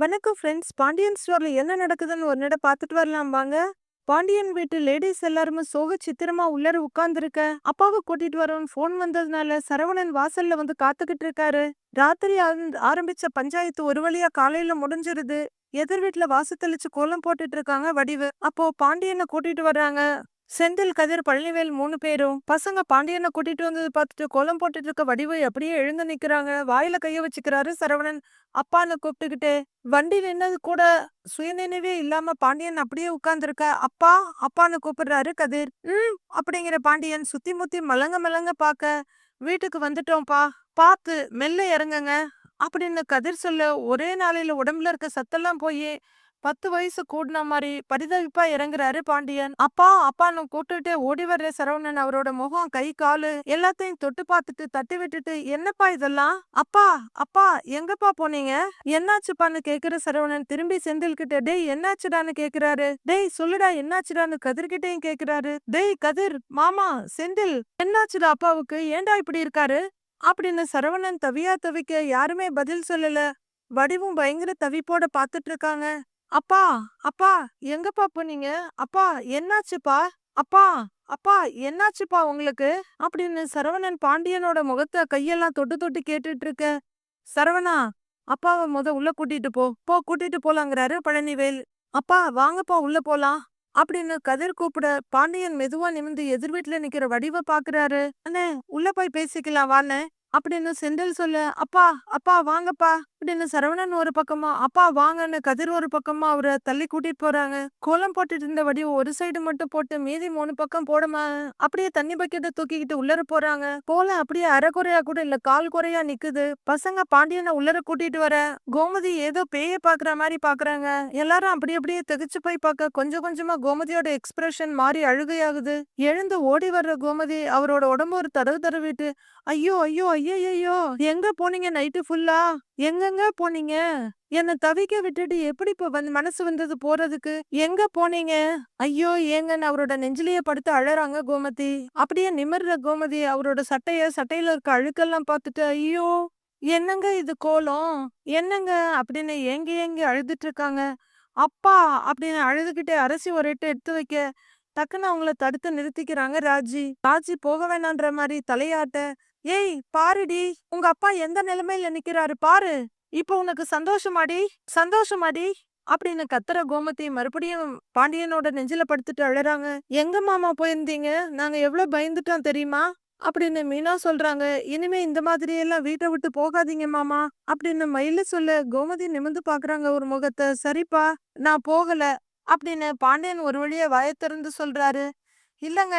வணக்கம் ஃப்ரெண்ட்ஸ் பாண்டியன் ஸ்டோர்ல என்ன நடக்குதுன்னு ஒரு நட பார்த்துட்டு வரலாம் வாங்க. பாண்டியன் வீட்டு லேடிஸ் எல்லாருமே சோக சித்திரமா உள்ளர உட்கார்ந்துருக்க. அப்பாவை கூட்டிட்டு வரவன் ஃபோன் வந்ததுனால சரவணன் வாசல்ல வந்து காத்துக்கிட்டு இருக்காரு. ராத்திரி ஆரம்பிச்ச பஞ்சாயத்து ஒரு வழியா காலையில முடிஞ்சிருது. எதிர் வீட்டுல வாசு தெளிச்சு கோலம் போட்டுட்டு இருக்காங்க வடிவு. அப்போ பாண்டியனை கூட்டிட்டு வர்றாங்க. செந்தில் கதிர் பழனிவேல் மூணு பேரும் பசங்க பாண்டியனை கூட்டிட்டு வந்தது பார்த்துட்டு கோலம் போட்டுட்டு இருக்க வடிவு அப்படியே எழுந்து நிக்கிறாங்க. வாயில கைய வச்சுக்கிறாரு சரவணன். அப்பான்னு கூப்பிட்டுக்கிட்டு வண்டி நின்னது கூட சுயநினைவே இல்லாம பாண்டியன் அப்படியே உட்கார்ந்துருக்க. அப்பா அப்பான்னு கூப்பிடுறாரு கதிர். ம் அப்படிங்கிற பாண்டியன் சுத்தி முத்தி மலங்க மலங்க பார்க்க வீட்டுக்கு வந்துட்டோம்ப்பா. பார்த்து மெல்ல இறங்குங்க. அப்படின்னு கதிர் சொல்ல ஒரே நாளையில உடம்புல இருக்க சத்தெல்லாம் போய் பத்து வயசு கூடின மாதிரி பரிதவிப்பா இறங்குறாரு பாண்டியன். அப்பா அப்பான்னு கூப்பிட்டுட்டே ஓடி வர்ற சரவணன் அவரோட முகம் கை காலு எல்லாத்தையும் தொட்டு பார்த்துட்டு தட்டி விட்டுட்டு என்னப்பா இதெல்லாம்? அப்பா அப்பா எங்கப்பா போனீங்க? என்னாச்சுப்பான்னு கேக்குற சரவணன் திரும்பி செந்தில் கிட்ட டேய் என்னாச்சுடான்னு கேக்குறாரு. டேய் சொல்லுடா என்னாச்சுடான்னு கதிர்கிட்டையும் கேக்குறாரு. டேய் கதிர் மாமா செந்தில் என்னாச்சுடா அப்பாவுக்கு? ஏன்டா இப்படி இருக்காரு? அப்படின்னு சரவணன் தவியா தவிக்க யாருமே பதில் சொல்லல. வடிவும் பயங்கர தவிப்போட பாத்துட்டு இருக்காங்க. அப்பா அப்பா எங்கப்பா போனீங்க? அப்பா என்னாச்சுப்பா? அப்பா அப்பா என்னாச்சுப்பா உங்களுக்கு? அப்படின்னு சரவணன் பாண்டியனோட முகத்தை கையெல்லாம் தொட்டு தொட்டு கேட்டுட்டு இருக்க சரவணா அப்பாவை முத உள்ள கூட்டிட்டு போ. போ கூட்டிட்டு போலாங்கிறாரு பழனிவேல். அப்பா வாங்கப்பா உள்ள போலாம். அப்படின்னு கதிர் கூப்பிட பாண்டியன் மெதுவா நிமிந்து எதிர் வீட்டுல நிக்கிற வடிவ பாக்குறாரு. அண்ணே உள்ள போய் பேசிக்கலாம் வாண்ணே. அப்படின்னு செந்தில் சொல்ல அப்பா அப்பா வாங்கப்பா. அப்படின்னு சரவணன் ஒரு பக்கமா அப்பா வாங்கன்னு கதிர் ஒரு பக்கமா அவரை தள்ளி கூட்டிட்டு போறாங்க. கோலம் போட்டுட்டு இருந்த வடி ஒரு சைடு மட்டும் போட்டு மீதி மூணு பக்கம் போடமா அப்படியே தண்ணி பக்கெட்டை தூக்கிக்கிட்டு உள்ளர போறாங்க. கோலம் அப்படியே அரைக்குறையா கூட இல்ல கால் குறையா நிக்குது. பசங்க பாண்டியனை உள்ளர கூட்டிட்டு வர கோமதி ஏதோ பேய பாக்குற மாதிரி பாக்குறாங்க. எல்லாரும் அப்படி அப்படியே திகைச்சு போய் பார்க்க கொஞ்சம் கொஞ்சமா கோமதியோட எக்ஸ்பிரஷன் மாறி அழுகையாகுது. எழுந்து ஓடி வர்ற கோமதி அவரோட உடம்பு ஒரு தடவு தடவிட்டு ஐயோ ஐயோ ஐயோ ஐயோ எங்க போனீங்க நைட்டு ஃபுல்லா எங்கெங்க போனீங்க? என்ன தவிக்க விட்டுட்டு எப்படி இப்ப வந்து மனசு வந்தது போறதுக்கு? எங்க போனீங்க? ஐயோ ஏங்கன்னு அவரோட நெஞ்சிலேயே படுத்து அழறாங்க கோமதி. அப்படியே நிமிர்ற கோமதி அவரோட சட்டைய சட்டையில இருக்க அழுக்கெல்லாம் பார்த்துட்டு ஐயோ என்னங்க இது கோலம்? என்னங்க? அப்படின்னு ஏங்கி ஏங்கி அழுதுட்டு இருக்காங்க. அப்பா அப்படின்னு அழுதுகிட்டே அரசி ஒரு எட்டு எடுத்து வைக்க டக்குன்னு அவங்கள தடுத்து நிறுத்திக்கிறாங்க ராஜி. ராஜி போக வேணான்ற மாதிரி தலையாட்ட ஏய் பாருடி உங்க அப்பா எந்த நிலைமையில நிக்கிறாரு பாரு. இப்போ உனக்கு சந்தோஷமாடி சந்தோஷமாடி அப்படின்னு கத்துற கோமதி மறுபடியும் பாண்டியனோட நெஞ்சில படுத்துட்டு அழறாங்க. எங்க மாமா போயிருந்தீங்க? நாங்க எவ்வளவு பயந்துட்டோம் தெரியுமா? அப்படின்னு மீனா சொல்றாங்க. இனிமே இந்த மாதிரி எல்லாம் வீட்டை விட்டு போகாதீங்க மாமா அப்படின்னு மயில சொல்ல கோமதி நிமிந்து பாக்குறாங்க ஒரு முகத்தை. சரிப்பா நான் போகல அப்படின்னு பாண்டியன் ஒரு வழியா வய திறந்து சொல்றாரு. இல்லங்க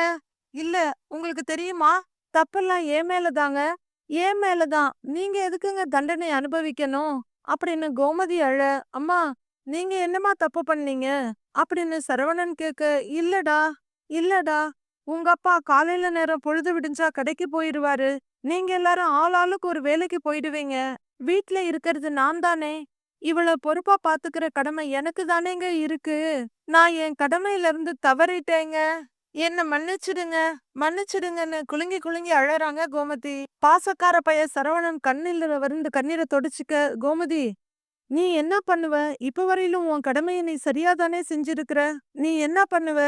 இல்ல உங்களுக்கு தெரியுமா? தப்பெல்லாம் ஏன் மேலதாங்க ஏன் மேலதான் நீங்க எதுக்குங்க தண்டனை அனுபவிக்கணும்? அப்படின்னு கோமதி அழ அம்மா நீங்க என்னமா தப்பு பண்ணீங்க? அப்படின்னு சரவணன் கேக்க இல்லடா இல்லடா. உங்க அப்பா காலையில நேரம் பொழுது விடிஞ்சா கடைக்கு போயிடுவாரு நீங்க எல்லாரும் ஆள் ஆளுக்கு ஒரு வேலைக்கு போயிடுவீங்க. வீட்ல இருக்கிறது நான் தானே. இவள பொறுப்பா பாத்துக்கிற கடமை எனக்கு தானேங்க இருக்கு. நான் என் கடமையில இருந்து தவறிட்டேங்க. என்ன மன்னிச்சிடுங்க மன்னிச்சிடுங்கன்னு குலுங்கி குலுங்கி அழறாங்க கோமதி. பாசக்கார பைய சரவணன் கண்ணில் வருந்து கண்ணீரை தொடச்சுக்க கோமதி நீ என்ன பண்ணுவ? இப்ப வரையிலும் உன் கடமையை நீ சரியாதானே செஞ்சிருக்கிற? நீ என்ன பண்ணுவ?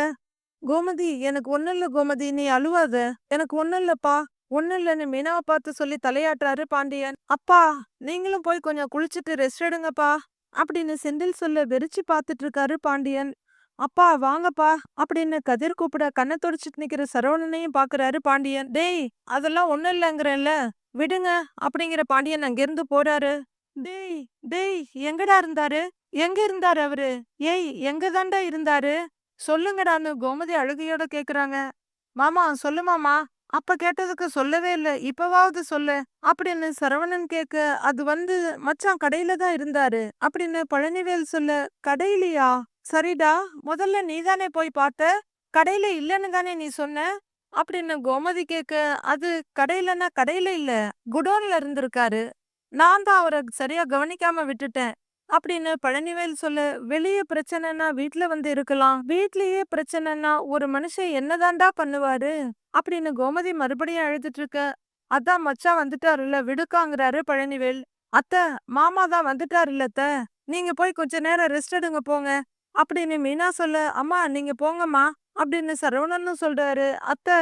கோமதி எனக்கு ஒண்ணும் இல்ல கோமதி நீ அழுவாத. எனக்கு ஒண்ணும் இல்லப்பா. ஒண்ணும் இல்லன்னு மீனாவை பார்த்து சொல்லி தலையாட்டுறாரு பாண்டியன். அப்பா நீங்களும் போய் கொஞ்சம் குளிச்சுட்டு ரெஸ்ட் எடுங்கப்பா அப்படின்னு செந்தில் சொல்ல வெறிச்சு பார்த்துட்டு இருக்காரு பாண்டியன். அப்பா வாங்கப்பா அப்படின்னு கதிர் கூப்பிட கண்ணை தொடச்சிட்டு நிக்கிற சரவணனையும் பாக்குறாரு பாண்டியன். டேய் அதெல்லாம் ஒண்ணும் இல்லைங்கிறல்ல விடுங்க அப்படிங்கிற பாண்டியன் அங்கிருந்து போறாரு. டேய் டேய் எங்கடா இருந்தாரு? எங்க இருந்தாரு அவரு? ஏய் எங்க தாண்டா இருந்தாரு? சொல்லுங்கடான்னு கோமதி அழுகையோட கேக்குறாங்க. மாமா சொல்லு மாமா. அப்ப கேட்டதுக்கு சொல்லவே இல்ல. இப்பவாவது சொல்லு அப்படின்னு சரவணன் கேக்க அது வந்து மச்சான் கடையில தான் இருந்தாரு அப்படின்னு பழனிவேல் சொல்ல கடையிலயா? சரிடா முதல்ல நீதானே போய் பார்த்த? கடையில இல்லைன்னு தானே நீ சொன்ன? அப்படின்னு கோமதி கேக்க அது கடையிலன்னா கடையில இல்ல குடோன்ல இருந்திருக்காரு. நான் தான் அவரை சரியா கவனிக்காம விட்டுட்டேன் அப்படின்னு பழனிவேல் சொல்ல வெளியே பிரச்சனைனா வீட்ல வந்து இருக்கலாம். வீட்லயே பிரச்சனைனா ஒரு மனுஷன் என்னதான்டா பண்ணுவாரு? அப்படின்னு கோமதி மறுபடியும் அழுதுட்டு இருக்க அதான் மச்சான் வந்துட்டாருல்ல விடுக்காங்கிறாரு பழனிவேல். அத்த மாமா தான் வந்துட்டாரு இல்லத்த நீங்க போய் கொஞ்ச நேரம் ரெஸ்ட் எடுங்க போங்க அப்படின்னு மீனா சொல்ல. அம்மா நீங்க போங்கம்மா அப்படின்னு சரவணன்னு சொல்றாரு. அத்தை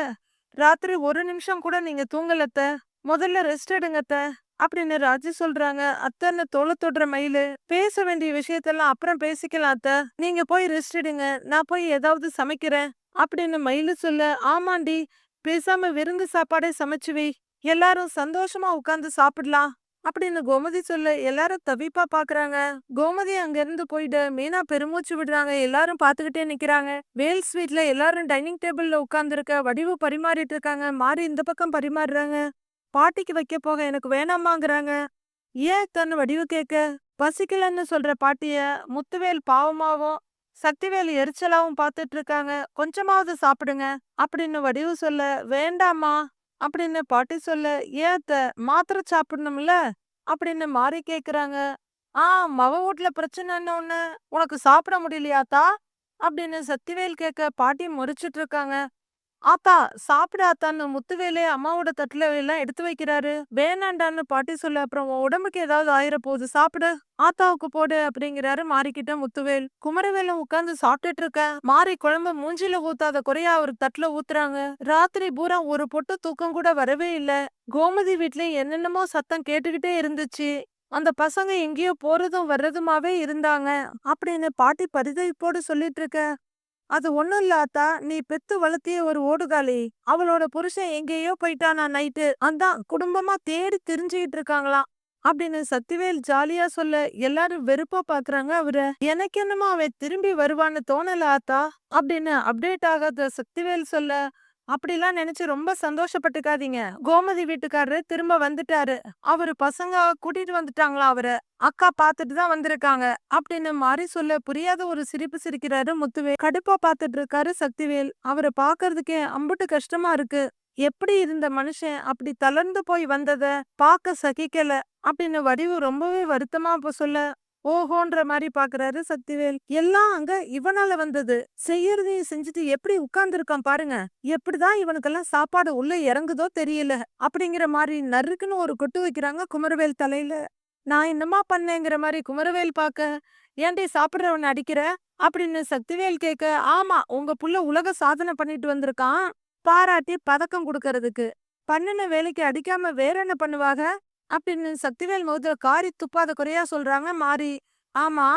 ராத்திரி ஒரு நிமிஷம் கூட நீங்க தூங்கலத்த. முதல்ல ரெஸ்ட் எடுங்கத்த அப்படின்னு ராஜி சொல்றாங்க. அத்தன்னு தோலை தொடுற மயிலு பேச வேண்டிய விஷயத்தெல்லாம் அப்புறம் பேசிக்கலாம் அத்த. நீங்க போய் ரெஸ்ட் எடுங்க. நான் போய் ஏதாவது சமைக்கிறேன் அப்படின்னு மயிலு சொல்ல. ஆமாண்டி பேசாம விருந்து சாப்பாடே சமைச்சு வை. எல்லாரும் சந்தோஷமா உட்காந்து சாப்பிடலாம் அப்படின்னு கோமதி சொல்ல எல்லாரும் தவிப்பா பாக்குறாங்க. கோமதி அங்க இருந்து போயிட்டு மீனா பெருமூச்சு விடுறாங்க. எல்லாரும் பாத்துக்கிட்டே நிக்கிறாங்க. வேல் ஸ்வீட்ல எல்லாரும் டைனிங் டேபிள்ல உட்கார்ந்துருக்க வடிவு பரிமாறிட்டு இருக்காங்க. மாறி இந்த பக்கம் பரிமாறுறாங்க. பாட்டிக்கு வைக்க போக எனக்கு வேணாமாங்கிறாங்க. ஏன் தன்னு வடிவு கேட்க? பசிக்கலன்னு சொல்ற பாட்டிய முத்துவேல் பாவமாவும் சக்திவேல் எரிச்சலாவும் பாத்துட்டு இருக்காங்க. கொஞ்சமாவது சாப்பிடுங்க. அப்படின்னு வடிவு சொல்ல வேண்டாமா அப்படின்னு பாட்டி சொல்ல ஏத்த மாத்திரை சாப்பிடணும்ல? அப்படின்னு மாறி கேக்குறாங்க. ஆ மவ வீட்ல பிரச்சனைன்னு ஒண்ணு உனக்கு சாப்பிட முடியலையாத்தா அப்படின்னு சக்திவேல் கேட்க பாட்டி முறிச்சிட்டு இருக்காங்க. ஆத்தா சாப்பிட ஆத்தான்னு முத்துவேலே அம்மாவோட தட்டுல எல்லாம் எடுத்து வைக்கிறாரு. வேணாண்டான்னு பாட்டி சொல்ல அப்புறம் உன் உடம்புக்கு ஏதாவது ஆயிர போகுது சாப்பிடு. ஆத்தாவுக்கு போடு அப்படிங்கிறாரு மாறிக்கிட்ட முத்துவேல். குமரவேலும் உட்காந்து சாப்பிட்டுட்டு இருக்க. மாறி குழம்பு மூஞ்சில ஊத்தாத குறையா ஒரு தட்டுல ஊத்துறாங்க. ராத்திரி பூரா ஒரு பொட்டு தூக்கம் கூட வரவே இல்ல. கோமதி வீட்ல என்னென்னமோ சத்தம் கேட்டுக்கிட்டே இருந்துச்சு. அந்த பசங்க எங்கேயோ போறதும் வர்றதுமாவே இருந்தாங்க. அப்படின்னு பாட்டி பரிதவிப்போடு சொல்லிட்டு இருக்க. அது ஒண்ணும் இல்ல ஆத்தா நீ பெத்து வளர்த்திய ஒரு ஓடுகாலி. அவளோட புருஷன் எங்கேயோ போயிட்டானா நைட்டு. அதான் குடும்பமா தேடி தெரிஞ்சுக்கிட்டு இருக்காங்களாம். அப்படின்னு சத்திவேல் ஜாலியா சொல்ல எல்லாரும் வெறுப்பா பாக்குறாங்க அவரு. எனக்கு என்னமோ அவன் திரும்பி வருவான்னு தோணல ஆத்தா. அப்படின்னு அப்டேட் ஆகாத சக்திவேல் சொல்ல அப்படிலாம் நினைச்சு ரொம்ப சந்தோஷப்பட்டுக்காதீங்க. கோமதி வீட்டுக்காரரு திரும்ப வந்துட்டாரு. அவரு பசங்க கூட்டிட்டு வந்துட்டாங்களா அவரு? அக்கா பாத்துட்டு தான் வந்திருக்காங்க. அப்படின்னு மாறி சொல்ல புரியாத ஒரு சிரிப்பு சிரிக்கிறாரு முத்துவே கடுப்பா பாத்துட்டு இருக்காரு சக்திவேல். அவரை பாக்குறதுக்கே அம்புட்டு கஷ்டமா இருக்கு. எப்படி இருந்த மனுஷன் அப்படி தளர்ந்து போய் வந்தத பாக்க சகிக்கல அப்படின்னு வடிவு ரொம்பவே வருத்தமா இப்ப சொல்ல ஓஹோன்ற மாதிரி பாக்குறாரு சக்திவேல். எல்லாம் அங்க இவனால வந்தது. செய்யறதையும் செஞ்சுட்டு எப்படி உட்கார்ந்துருக்கான் பாருங்க. எப்படிதான் இவனுக்கெல்லாம் சாப்பாடு உள்ள இறங்குதோ தெரியல. அப்படிங்கிற மாதிரி நறுக்குன்னு ஒரு கொட்டு வைக்கிறாங்க குமரவேல் தலையில. நான் என்னமா பண்ணேங்கிற மாதிரி குமரவேல் பாக்க ஏன்டி சாப்பிடுறவன் அடிக்கிற? அப்படின்னு சக்திவேல் கேட்க ஆமா உங்க புள்ள உலக சாதனை பண்ணிட்டு வந்திருக்கான். பாராட்டி பதக்கம் கொடுக்கறதுக்கு. பண்ணுன வேலைக்கு அடிக்காம வேற என்ன பண்ணுவாங்க அப்படின்னு சக்திவேல் முகத்துல காரி துப்பாத குறையா சொல்றாங்க மாறி ஆமா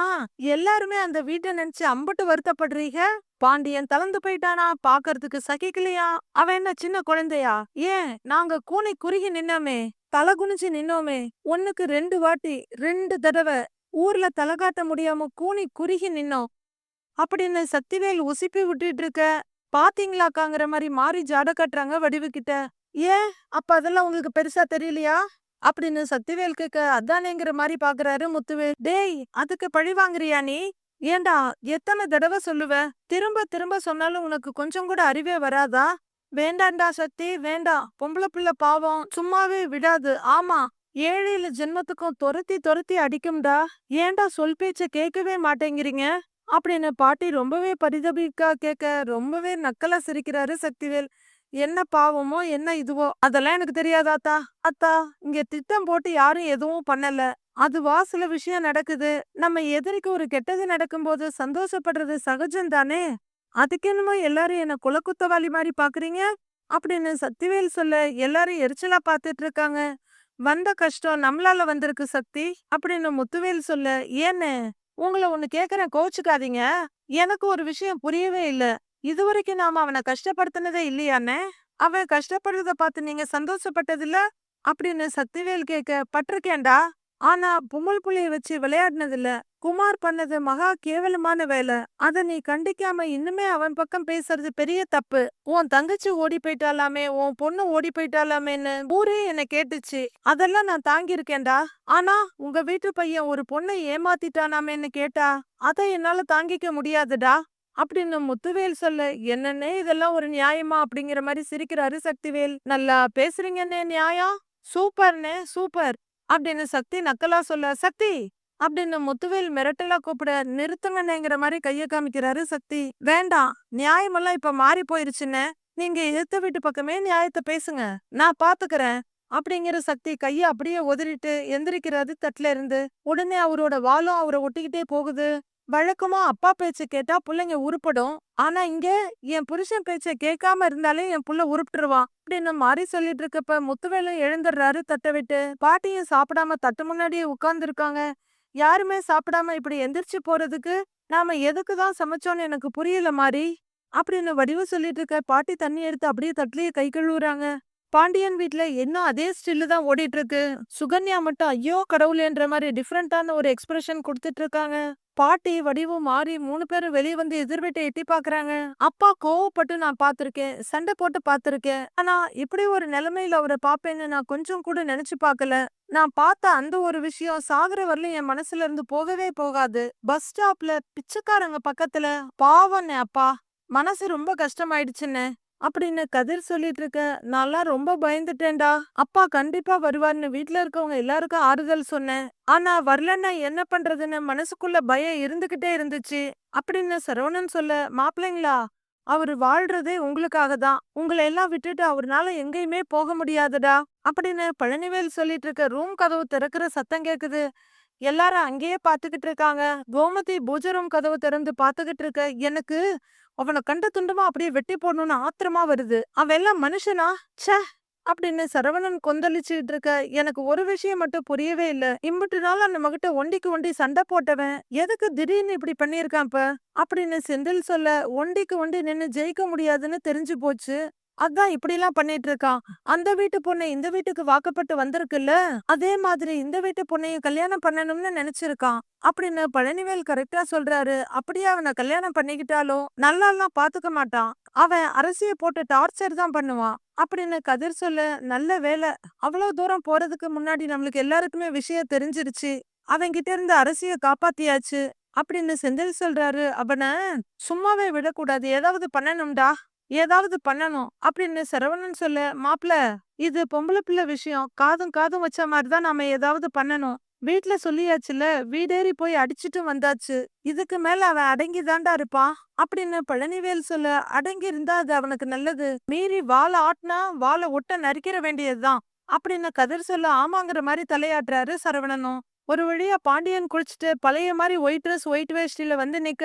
எல்லாருமே அந்த வீட்டை நினைச்சு அம்பட்டு வருத்தப்படுறீங்க? பாண்டியன் தளர்ந்து போயிட்டானா? பாக்குறதுக்கு சகிக்கலையா? அவன் என்ன சின்ன குழந்தையா? ஏன்? நாங்க கூனை குறுகி நின்னோமே தலை குனிஞ்சு நின்னோமே ஒன்னுக்கு ரெண்டு வாட்டி ரெண்டு தடவை ஊர்ல தலை காட்ட முடியாம கூனி குறுகி நின்னோம். அப்படின்னு சக்திவேல் உசிப்பி விட்டுட்டு இருக்க பாத்தீங்களாக்காங்கிற மாதிரி மாறி ஜாட கட்டுறாங்க வடிவு கிட்ட. ஏன்? அப்ப அதெல்லாம் உங்களுக்கு பெருசா தெரியலையா? அப்படின்னு சக்திவேல் கேட்க அதானேங்கிற மாதிரி பாக்குறாரு முத்துவேல். டேய் அதுக்கு பழி வாங்குறியா நீ? ஏண்டா எத்தனை தடவை சொல்லுவ? திரும்ப திரும்ப சொன்னாலும் உனக்கு கொஞ்சம் கூட அறிவே வராதா? வேண்டாண்டா சக்தி வேண்டாம் பொம்பளை பிள்ளை பாவம் சும்மாவே விடாது. ஆமா ஏழையில ஜென்மத்துக்கும் துரத்தி துரத்தி அடிக்கும்டா. ஏண்டா சொல் பேச்ச கேட்கவே மாட்டேங்கிறீங்க? அப்படின்னு பாட்டி ரொம்பவே பரிதபிக்கா கேட்க ரொம்பவே நக்கலா சிரிக்கிறாரு சக்திவேல். என்ன பாவமோ என்ன இதுவோ அதெல்லாம் எனக்கு தெரியாதாத்தா அத்தா இங்க திட்டம் போட்டு யாரும் எதுவும் பண்ணல. அதுவா சில விஷயம் நடக்குது. நம்ம எதிரிக்கு ஒரு கெட்டது நடக்கும்போது சந்தோஷப்படுறது சகஜம் தானே? அதுக்கென்னமோ எல்லாரும் என்ன குலக்குத்தவாளி மாதிரி பாக்குறீங்க? அப்படின்னு சக்திவேல் சொல்ல எல்லாரும் எரிச்சலா பாத்துட்டு இருக்காங்க வந்த கஷ்டம் நம்மளால வந்திருக்கு சக்தி அப்படின்னு முத்துவேல் சொல்ல ஏன்னு உங்களை ஒன்னு கேக்குறேன் கோச்சுக்காதீங்க. எனக்கு ஒரு விஷயம் புரியவே இல்ல. இதுவரைக்கும் நாம அவனை கஷ்டப்படுத்தினதே இல்லையானே அவன் கஷ்டப்படுறத பார்த்து நீங்க சந்தோஷப்பட்டதில்ல? அப்படின்னு சக்திவேல் கேட்க பட்டிருக்கேன்டா. ஆனா பொம்மல் புள்ளிய வச்சு விளையாடினதில்ல. குமார் பண்ணது மகா கேவலமான வேலை. அத நீ கண்டிக்காம இன்னுமே அவன் பக்கம் பேசுறது பெரிய தப்பு. உன் தங்கச்சி ஓடி போயிட்டாலாமே உன் பொண்ணு ஓடி போயிட்டாலாமேன்னு ஊரே என்ன கேட்டுச்சு. அதெல்லாம் நான் தாங்கியிருக்கேன்டா. ஆனா உங்க வீட்டு பையன் ஒரு பொண்ணை ஏமாத்திட்டானாமேன்னு கேட்டா அதை என்னால தாங்கிக்க முடியாதுடா. அப்படின்னு முத்துவேல் சொல்ல என்னன்னே இதெல்லாம் ஒரு நியாயமா? அப்படிங்கிற மாதிரி சிரிக்கிறாரு சக்திவேல். நல்லா பேசுறீங்கன்னே நியாயம். சூப்பர்னே சூப்பர். அப்படின்னு சக்தி நக்கலா சொல்ல சக்தி! அப்படின்னு முத்துவேல் மிரட்டலா கூப்பிட நிறுத்துங்கன்னுங்கிற மாதிரி கைய காமிக்கிறாரு சக்தி. வேண்டாம். நியாயமெல்லாம் இப்ப மாறி போயிருச்சுன்னு நீங்க எதிர்த்த வீட்டு பக்கமே நியாயத்தை பேசுங்க. நான் பாத்துக்கிறேன். அப்படிங்கிற சக்தி கைய அப்படியே உதறிட்டு எந்திரிக்கிறாரு தட்டுல இருந்து உடனே அவரோட வாலும் அவரை ஒட்டிக்கிட்டே போகுது. வழக்கமா அப்பா பேச்ச கேட்டா புள்ளைங்க உருப்படும். ஆனா இங்க என் புருஷன் பேச்ச கேட்காம இருந்தாலே என் புள்ள உருப்பிட்டுருவான் அப்படின்னு மாறி சொல்லிட்டு இருக்கப்ப முத்துவேலும் எழுந்துடுறாரு தட்டை விட்டு. பாட்டியும் சாப்பிடாம தட்டு முன்னாடியே உட்கார்ந்து இருக்காங்க யாருமே சாப்பிடாம இப்படி எந்திரிச்சு போறதுக்கு நாம எதுக்கு தான் சமைச்சோன்னு எனக்கு புரியல மாறி. அப்படின்னு வடிவு சொல்லிட்டு இருக்க பாட்டி தண்ணி எடுத்து அப்படியே தட்டிலேயே கை கழுவுறாங்க. பாண்டியன் வீட்ல இன்னும் அதே ஸ்டில்லு தான் ஓடிட்டு இருக்கு. சுகன்யா மட்டும் ஐயோ கடவுளேன்ற மாதிரி டிஃப்ரெண்டான ஒரு எக்ஸ்பிரஷன் கொடுத்துட்டு இருக்காங்க. பாட்டி வடிவும் மாறி மூணு பேரும் வெளியே வந்து எதிர்வீட்டை எட்டி பாக்குறாங்க. அப்பா கோவப்பட்டு நான் பாத்திருக்கேன் சண்டை போட்டு பாத்திருக்கேன். ஆனா இப்படி ஒரு நிலைமையில அவரை பாப்பேன்னு நான் கொஞ்சம் கூட நினைச்சு பாக்கல. நான் பார்த்த அந்த ஒரு விஷயம் சாகுற வரலும் என் மனசுல இருந்து போகவே போகாது. பஸ் ஸ்டாப்ல பிச்சைக்காரங்க பக்கத்துல பாவண்ணே அப்பா. மனசு ரொம்ப கஷ்டமாயிடுச்சுன்னு. அப்படின்னு கதிர் சொல்லிட்டு இருக்க நான்லாம் ரொம்ப பயந்துட்டேன்டா. அப்பா கண்டிப்பா வருவார்னு வீட்ல இருக்கவங்க எல்லாருக்கும் ஆறுதல் சொன்னேன். ஆனா வரலன்னா என்ன பண்றதுன்னு மனசுக்குள்ள பயம் இருந்துகிட்டே இருந்துச்சு. அப்படின்னு சரவணன் சொல்ல மாப்பிள்ளைங்களா அவர் வாழ்றதே உங்களுக்காக தான். உங்களை எல்லாம் விட்டுட்டு அவர்னால எங்கேயுமே போக முடியாதுடா. அப்படின்னு பழனிவேல் சொல்லிட்டு இருக்க ரூம் கதவு திறக்கிற சத்தம் கேக்குது. எல்லாரும் அங்கேயே பாத்துக்கிட்டு இருக்காங்க. கோமதி பூஜரம் கதவு திறந்து பாத்துக்கிட்டு இருக்க எனக்கு அவனை கண்ட துண்டமா அப்படியே வெட்டி போடணும்னு ஆத்திரமா வருது. அவன் எல்லாம் மனுஷனா? ச்சே! அப்படின்னு சரவணன் கொந்தளிச்சுட்டு இருக்க எனக்கு ஒரு விஷயம் மட்டும் புரியவே இல்ல. இம்புட்டு நாள் அந்த மகிட்ட ஒண்டிக்கு ஒண்டி சண்டை போட்டவன் எதுக்கு திடீர்னு இப்படி பண்ணியிருக்கான் இப்ப? அப்படின்னு செந்தில் சொல்ல ஒண்டிக்கு ஒண்டி நின்னு ஜெயிக்க முடியாதுன்னு தெரிஞ்சு போச்சு. அதான் இப்படிலாம் பண்ணிட்டு இருக்கான். அந்த வீட்டு பொண்ணு இந்த வீட்டுக்கு வாக்கப்பட்டு வந்திருக்குல்ல அதே மாதிரி இந்த வீட்டு பொண்ணையும் கல்யாணம் பண்ணணும்னு நினைச்சிருக்கான். அப்படின்னு பழனிவேல் கரெக்டா சொல்றாரு. அப்படியே அவனை கல்யாணம் பண்ணிக்கிட்டாலும் நல்லா எல்லாம் பாத்துக்க மாட்டான். அவன் அரசிய போட்டு டார்ச்சர் தான் பண்ணுவான். அப்படின்னு கதிர் சொல்ல நல்ல வேலை அவ்வளவு தூரம் போறதுக்கு முன்னாடி நம்மளுக்கு எல்லாருக்குமே விஷயம் தெரிஞ்சிருச்சு. அவன்கிட்ட இருந்து அரசிய காப்பாத்தியாச்சு. அப்படின்னு செந்தில் சொல்றாரு. அவனை சும்மாவே விடக்கூடாது. ஏதாவது பண்ணணும்டா. ஏதாவது பண்ணணும் அப்படின்னு சரவணன் சொல்ல மாப்ள இது பொம்பளை பிள்ளை விஷயம். காதும் காதும் வச்ச மாதிரி தான் நாம ஏதாவது பண்ணணும். வீட்ல சொல்லியாச்சுல வீடேறி போய் அடிச்சிட்டு வந்தாச்சு. இதுக்கு மேல அவன் அடங்கி தாண்டா இருப்பான். அப்படின்னு பழனிவேல் சொல்ல அடங்கி இருந்தா அது அவனுக்கு நல்லது. மீறி வாழை ஆட்டினா வாழை ஒட்ட நறுக்கிற வேண்டியதுதான். அப்படின்னு கதிர் சொல்ல ஆமாங்கிற மாதிரி தலையாட்டுறாரு சரவணனும். ஒரு வழியா பாண்டியன் குளிச்சுட்டு பழைய மாதிரி ஒயிட் ட்ரெஸ் ஒயிட் வேஷ்டில வந்து நிக்க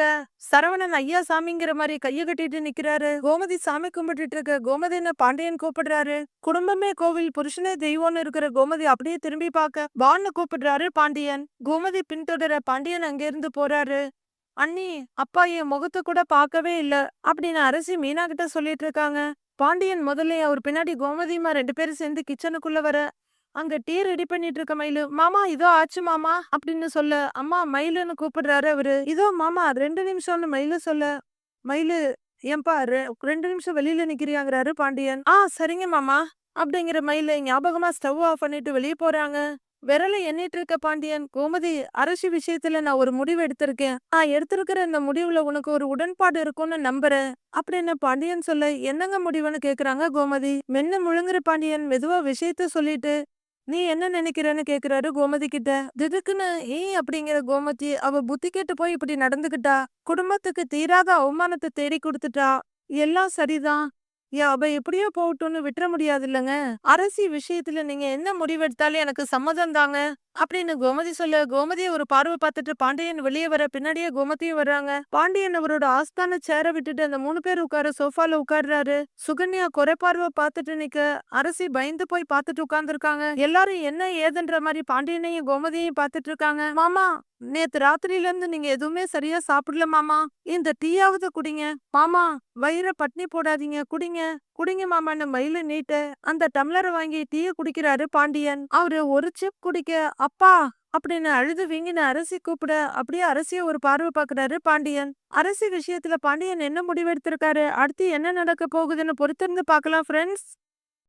சரவணன் ஐயா சாமிங்கிற மாதிரி கைய கட்டிட்டு நிக்கிறாரு. கோமதி சாமி கும்பிட்டுட்டு இருக்க கோமதின்னு பாண்டியன் கூப்பிடுறாரு. குடும்பமே கோவில் புருஷனே தெய்வம்னு இருக்கிற கோமதி அப்படியே திரும்பி பார்க்க வான்னு கூப்பிடுறாரு பாண்டியன். கோமதி பின்தொடர பாண்டியன் அங்கிருந்து போறாரு. அண்ணி அப்பா என் முகத்தை கூட பார்க்கவே இல்ல அப்படின்னு அரசி மீனா கிட்ட சொல்லிட்டு இருக்காங்க. பாண்டியன் முதல்ல அவர் பின்னாடி கோமதிமா ரெண்டு பேரும் சேர்ந்து கிச்சனுக்குள்ள வர அங்க டீ ரெடி பண்ணிட்டு இருக்க மயிலு. மாமா இதோ ஆச்சு மாமா அப்படின்னு சொல்ல. அம்மா மயிலுன்னு கூப்பிடுறாரு அவரு. இதோ மாமா ரெண்டு நிமிஷம்னு மயிலு சொல்ல. மயிலு ஏன்பா ரெ- ரெண்டு நிமிஷம் வெளியில நிக்கிறியாங்கிறாரு பாண்டியன். ஆ சரிங்க மாமா அப்படிங்கிற மயில ஞாபகமா ஸ்டவ் ஆஃப் பண்ணிட்டு வெளியே போறாங்க. விரல எண்ணிட்டு இருக்க பாண்டியன் கோமதி அரசு விஷயத்துல நான் ஒரு முடிவு எடுத்திருக்கேன். நான் எடுத்திருக்கிற இந்த முடிவுல உனக்கு ஒரு உடன்பாடு இருக்கும்னு நம்புறேன் அப்படின்னு பாண்டியன் சொல்ல. என்னங்க முடிவுன்னு கேக்குறாங்க கோமதி? மென்னு முழுங்குற பாண்டியன் மெதுவா விஷயத்த சொல்லிட்டு நீ என்ன நினைக்கிறன்னு கேக்குறாரு கோமதி கிட்ட. திடுக்குன்னு ஏன் அப்படிங்கிற கோமதி அவ புத்தி கேட்டு போய் இப்படி நடந்துகிட்டா? குடும்பத்துக்கு தீராத அவமானத்தை தேடி கொடுத்துட்டா? எல்லாம் சரிதான். அவ எப்படியோ போகட்டும்னு விட்டுற முடியாது இல்லைங்க அரசி விஷயத்துல நீங்க என்ன முடிவெடுத்தாலும் எனக்கு சம்மதம் தாங்க. அப்படின்னு கோமதி சொல்ல கோமதியை ஒரு பார்வை பார்த்துட்டு பாண்டியன் வெளியே வர பின்னாடியே கோமதியும் வர்றாங்க. பாண்டியன் அவரோட ஆஸ்தான சேர விட்டுட்டு அந்த மூணு பேர் உட்கார சோஃபால உட்கார்றாரு. சுகன்யா குறை பார்வை பார்த்துட்டு நிக்க அரசி பயந்து போய் பார்த்துட்டு உட்கார்ந்துருக்காங்க. எல்லாரும் என்ன ஏதுன்ற மாதிரி பாண்டியனையும் கோமதியையும் பார்த்துட்டு இருக்காங்க. மாமா நேத்து ராத்திரில இருந்து நீங்க எதுவுமே சரியா சாப்பிடல மாமா. இந்த டீயாவது குடிங்க. மாமா வயிற பட்னி போடாதீங்க. குடிங்க. குடிங்க மாமான்னு மயில நீட்ட. அந்த டம்ளரை வாங்கி டீய குடிக்கிறாரு பாண்டியன். அவரு ஒரு சிப் குடிக்க அப்பா அப்படின்னு அழுது வீங்கின அரசி கூப்பிட அப்படியே அரசிய ஒரு பார்வை பாக்குறாரு பாண்டியன். அரசி விஷயத்துல பாண்டியன் என்ன முடிவெடுத்திருக்காரு? அடுத்து என்ன நடக்க போகுதுன்னு பொறுத்திருந்து பார்க்கலாம் ஃப்ரெண்ட்ஸ்